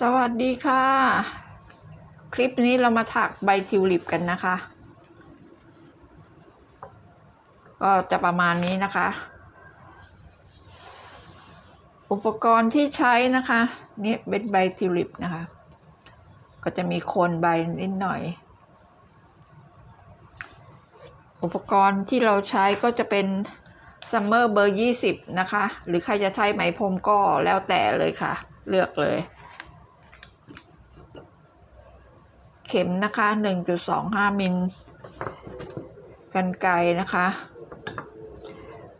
สวัสดีค่ะ คลิปนี้เรามาถักใบทิวลิปกันนะคะ ก็จะประมาณนี้นะคะ อุปกรณ์ที่ใช้นะคะนี่เป็นใบทิวลิปนะคะ ก็จะมีโคนใบนิดหน่อย อุปกรณ์ที่เราใช้ก็จะเป็นซัมเมอร์เบอร์ยี่สิบนะคะ หรือใครจะใช้ไหมพรมก็แล้วแต่เลยค่ะ เลือกเลย เข็มนะคะ1.25มิลกันไกรนะคะ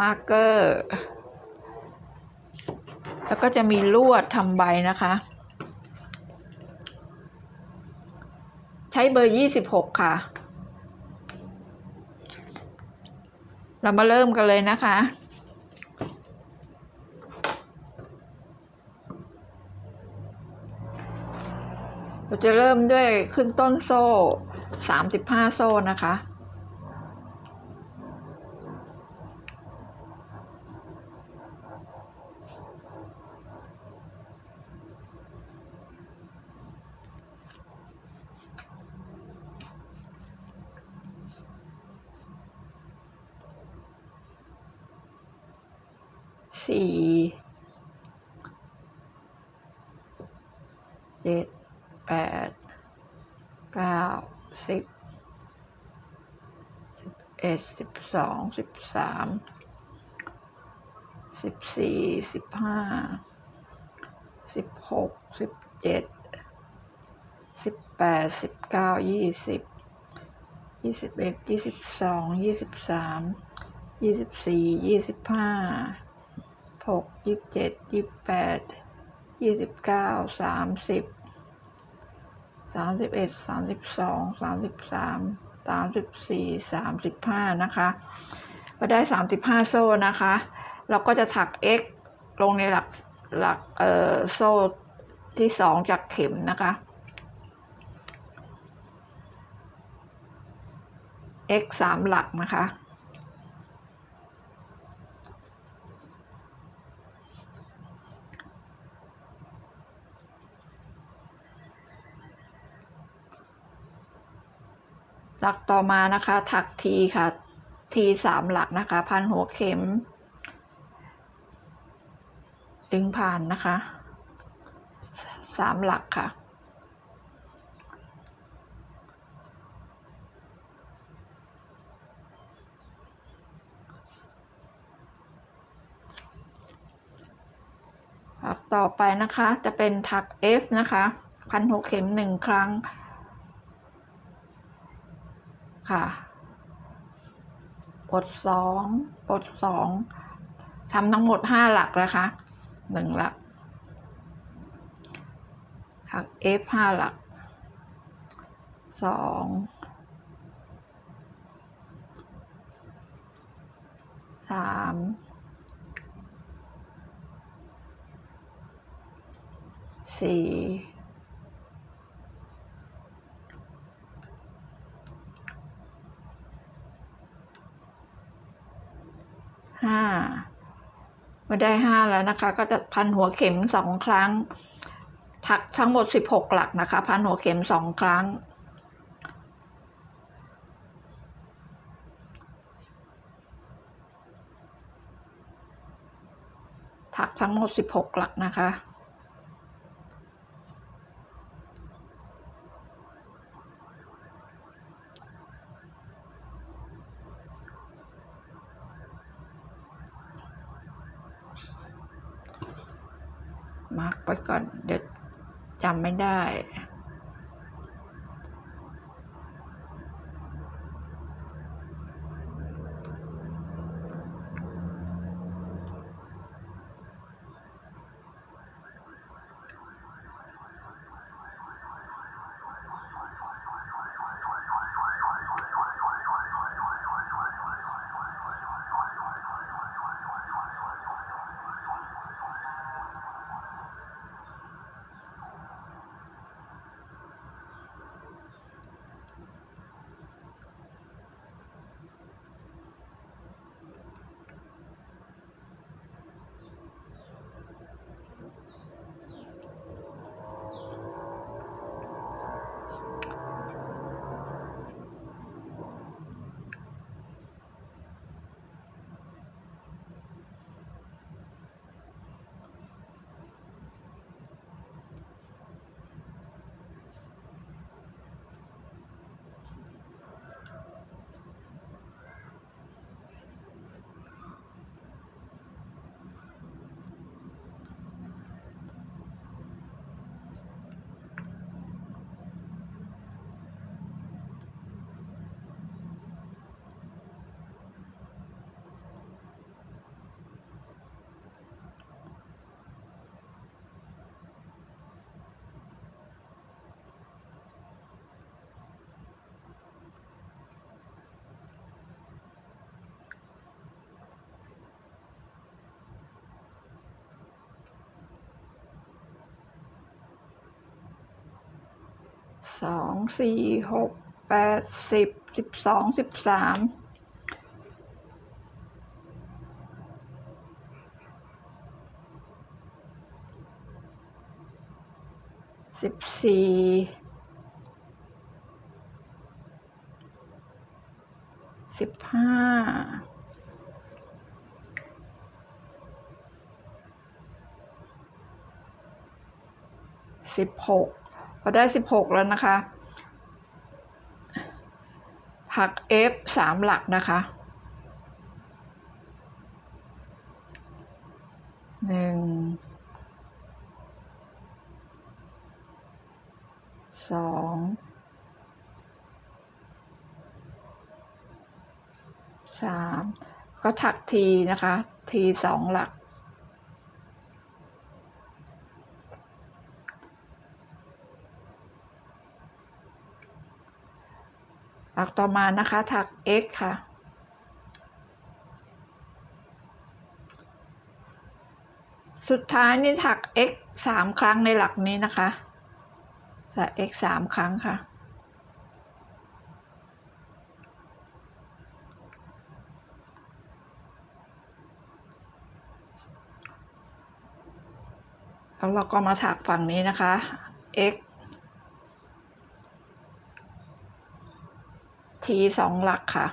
มาร์กเกอร์ แล้วก็จะมีลวดทำใบนะคะ ใช้เบอร์26ค่ะ เรามาเริ่มกันเลยนะคะ เรา จะเริ่มด้วยขึ้นต้นโซ่สามสิบห้าโซ่นะคะ สี่เจ็ด แปด เก้า สิบสิบเอ็ดสิบสองสิบสามสิบสี่สิบห้าสิบหกสิบเจ็ดสิบแปดสิบเก้ายี่สิบยี่สิบเอ็ดยี่สิบสองยี่สิบสามยี่สิบสี่ยี่สิบห้าหกยี่สิบเจ็ดยี่สิบแปดยี่สิบเก้าสามสิบ สามสิบเอ็ดสามสิบสองสามสิบสามสามสิบสี่สามสิบห้านะคะพอได้สามสิบห้าโซ่นะคะ เราก็จะถัก x ลงในหลักหลักเอ่อโซ่ที่สองจากเข็มนะคะ x สามหลักนะคะ หลักต่อมานะคะ ถักทีค่ะ ทีสามหลักนะคะ พันหัวเข็ม ดึงผ่านนะคะสามหลักค่ะถักต่อไปนะคะจะเป็นถัก F นะคะ พันหัวเข็มหนึ่งครั้ง ค่ะปลดสองปลดสองทำทั้งหมดห้าหลักนะคะหนึ่งหลักถัก F ห้าหลักสองสามสี่ ห้าเมื่อ ได้ห้าแล้วนะคะ ก็จะพันหัวเข็มสองครั้ง ถักทั้งหมดสิบหกหลักนะคะ พันหัวเข็มสองครั้ง ถักทั้งหมดสิบหกหลักนะคะ มาร์กไปก่อน เดี๋ยวจำไม่ได้ สองสี่หกแปดสิบสิบสองสิบสามสิบสี่สิบห้าสิบหก พอได้สิบหกแล้วนะคะ ผัก F สามหลักนะคะหนึ่งสองสามก็ถักทีนะคะ ทีสองหลัก กต่อมานะคะถัก x ค่ะ สุดท้ายนี่ถัก x สามครั้งในหลักนี้นะคะถัก x สามครั้งค่ะ แล้วเราก็มาถักฝั่งนี้นะคะ x ทีสองหลักค่ะ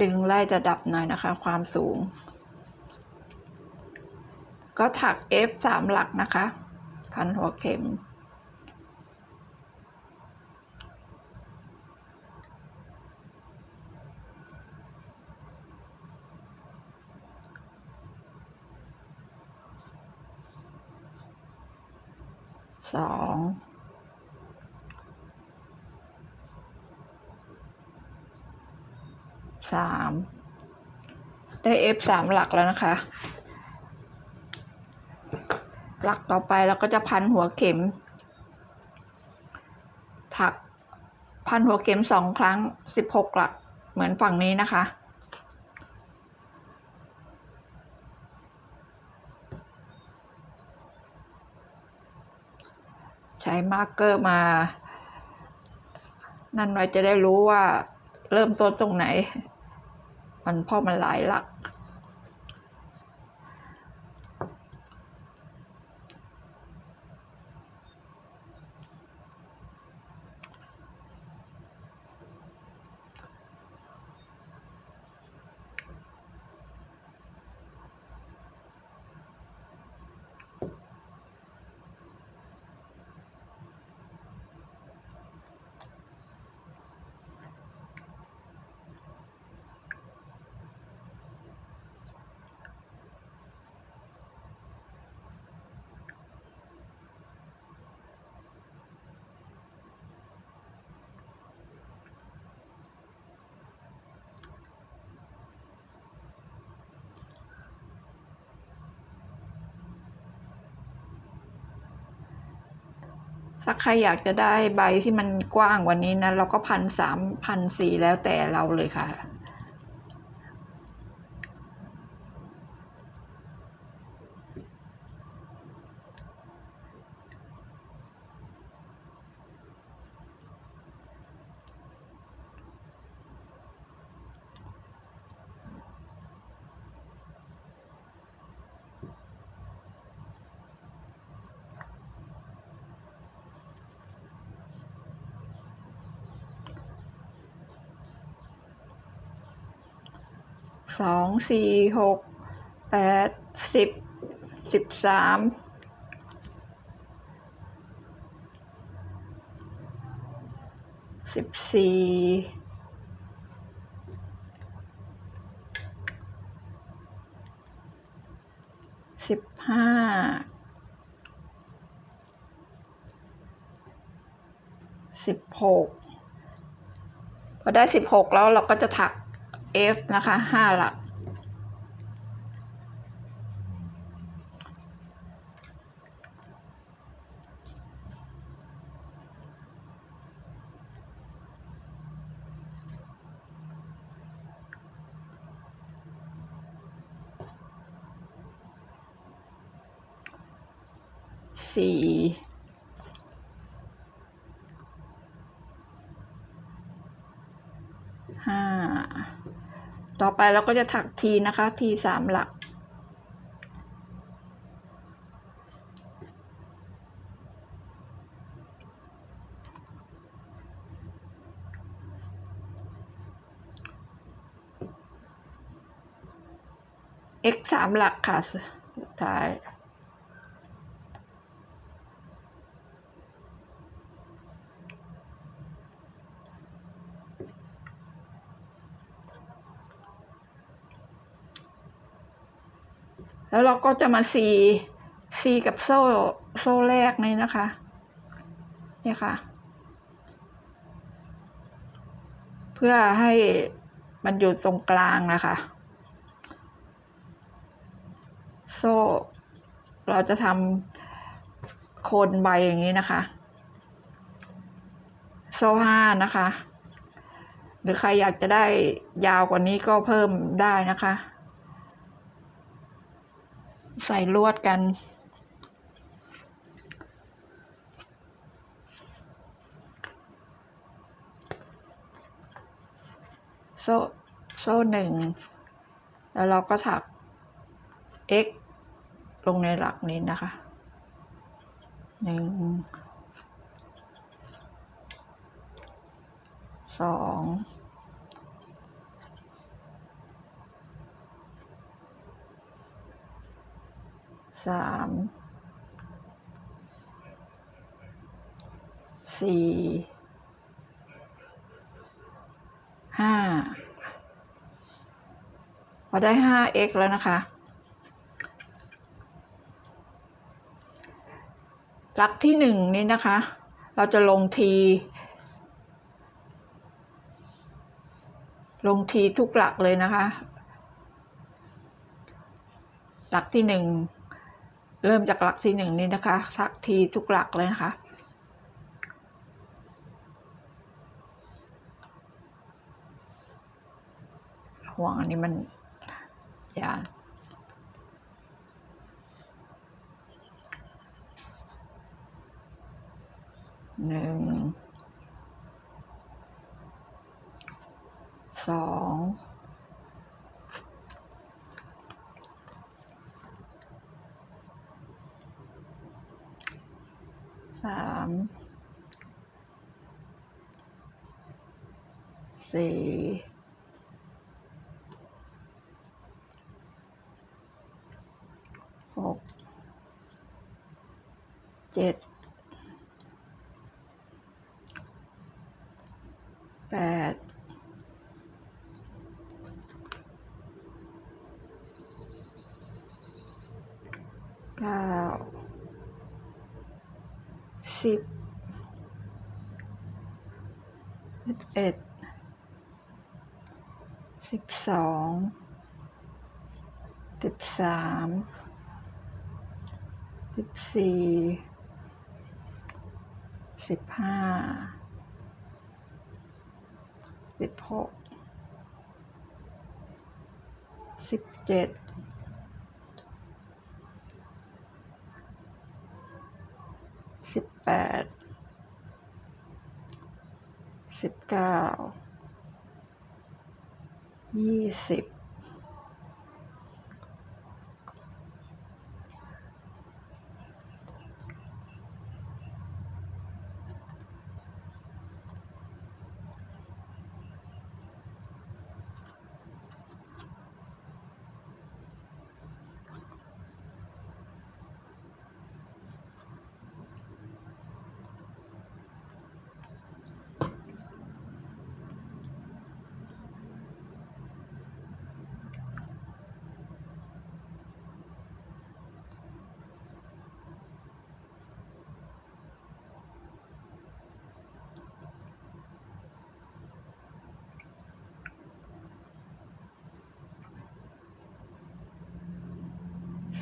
ดึงไล่ระดับหน่อยนะคะ ความสูง ก็ถัก F สามหลักนะคะ พันหัวเข็ม สองสามได้ F สามหลักแล้วนะคะ ลักต่อไปเราก็จะพันหัวเข็ม ถักพันหัวเข็มสองครั้งสิบหกหลักเหมือนฝั่งนี้นะคะ ใช้มาร์กเกอร์มา นั่นไว้จะได้รู้ว่าเริ่มต้นตรงไหน มันพราะมันหลายหลัก ถ้าใครอยากจะได้ใบที่มันกว้างกว่านี้นะเราก็พันสามพันสี่แล้วแต่เราเลยค่ะ สองสี่หกแปดสิบสิบสามสิบสี่สิบห้าสิบหกพอได้สิบหกแล้วเราก็จะถัก F นะคะห้าหลักสี่ห้า ต่อไปเราก็จะถักทีนะคะ ทีสามหลัก x สามหลักค่ะสุดท้าย แล้วเราก็จะมาซีซีกับโซ่โซ่แรกนี้นะคะ เนี่ยค่ะ เพื่อให้มันอยู่ตรงกลางนะคะ โซ่ เราจะทำโคนใบอย่างนี้นะคะ โซ่ห้านะคะ หรือใครอยากจะได้ยาวกว่านี้ก็เพิ่มได้นะคะ ใส่ลวดกัน โซ่โซ่หนึ่ง แล้วเราก็ถัก x ลงในหลักนี้นะคะหนึ่งสอง สามสี่ห้าพอได้ห้า x แล้วนะคะ หลักที่หนึ่งนี้นะคะ เราจะลงที ลงทีทุกหลักเลยนะคะ หลักที่หนึ่ง เริ่มจากหลักที่หนึ่งนี้นะคะ สักทีทุกหลักเลยนะคะ ห่วงอันนี้มันยาวหนึ่ง สอง สามสี่หกเจ็ด แปด เก้า สิบสิบเอ็ด สิบสองสิบสามสิบสี่สิบห้าสิบหกสิบเจ็ดสิบแปดสิบเก้า ยี่สิบ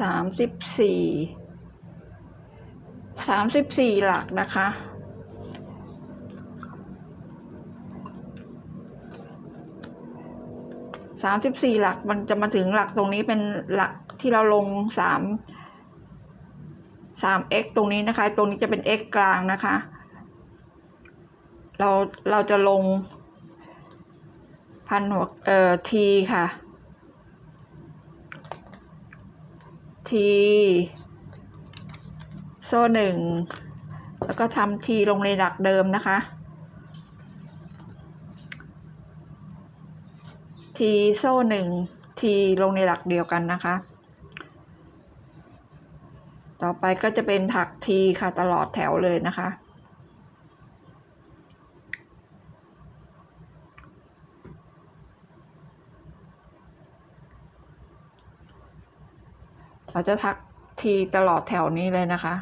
สามสิบสี่สามสิบสี่หลักนะคะ สามสิบสี่หลักมันจะมาถึงหลักตรงนี้เป็นหลักที่เราลงสาม 3x ตรงนี้นะคะ ตรงนี้จะเป็น x กลางนะคะ เราเราจะลงพันหัวเอ่อ t ค่ะ t โซ่หนึ่งแล้วก็ทำทีลงในหลักเดิมนะคะทีโซ่หนึ่งทีลงในหลักเดียวกันนะคะ ต่อไปก็จะเป็นถักทีค่ะตลอดแถวเลยนะคะ เราจะทักทีตลอดแถวนี้เลยนะคะ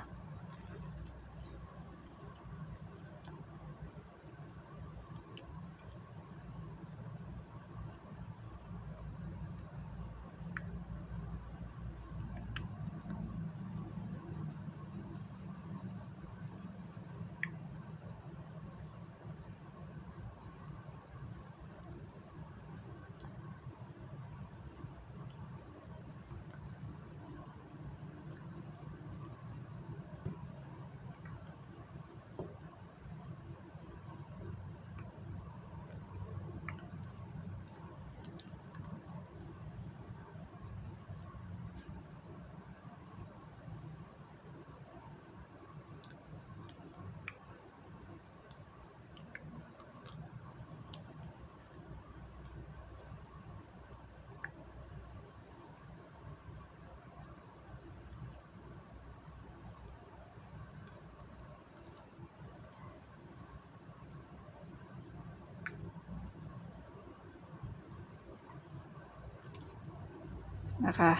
นะคะ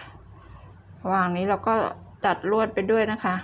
ระหว่างนี้เราก็ตัดลวดไปด้วยนะคะ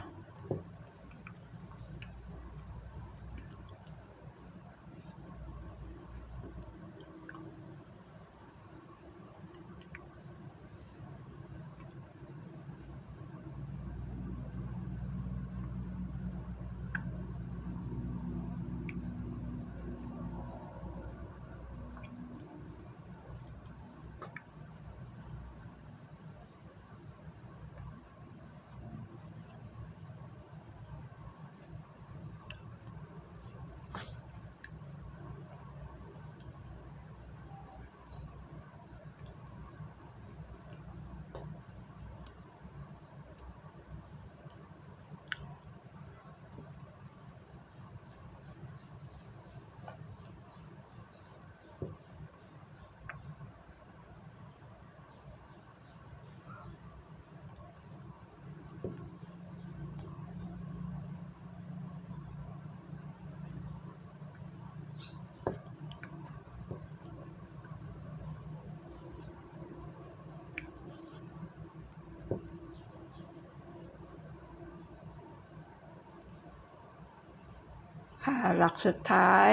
ค่ะหลักสุดท้าย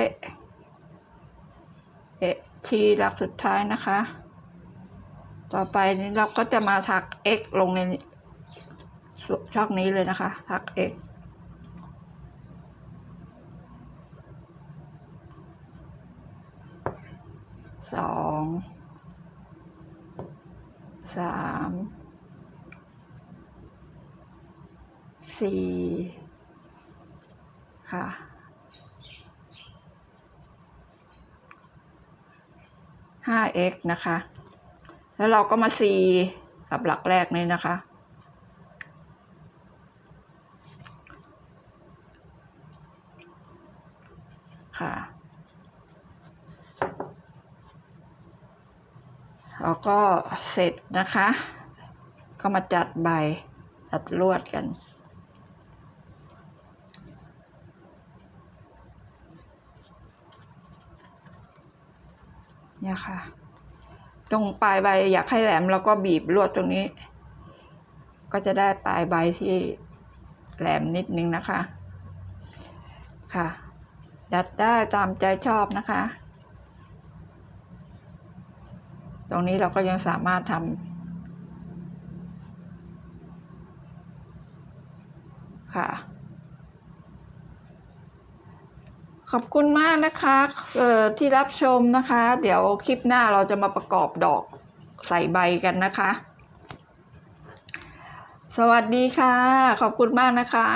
เอทีหลักสุดท้ายนะคะ ต่อไปนี้เราก็จะมาถัก x ลงในช่องนี้เลยนะคะถัก x สองสามสี่ค่ะ ห้า x นะคะ แล้วเราก็มา c กับหลักแรกนี้นะคะ ค่ะ แล้วก็เสร็จนะคะ ก็มาจัดใบจัดลวดกัน เนี่ยค่ะ ตรงปลายใบอยากให้แหลมแล้วก็บีบลวดตรงนี้ ก็จะได้ปลายใบที่แหลมนิดนึงนะคะ ค่ะ ดัดได้ตามใจชอบนะคะ ตรงนี้เราก็ยังสามารถทำค่ะ ขอบคุณมากนะคะที่รับชมนะคะ เดี๋ยวคลิปหน้าเราจะมาประกอบดอกใส่ใบกันนะคะ สวัสดีค่ะ ขอบคุณมากนะคะ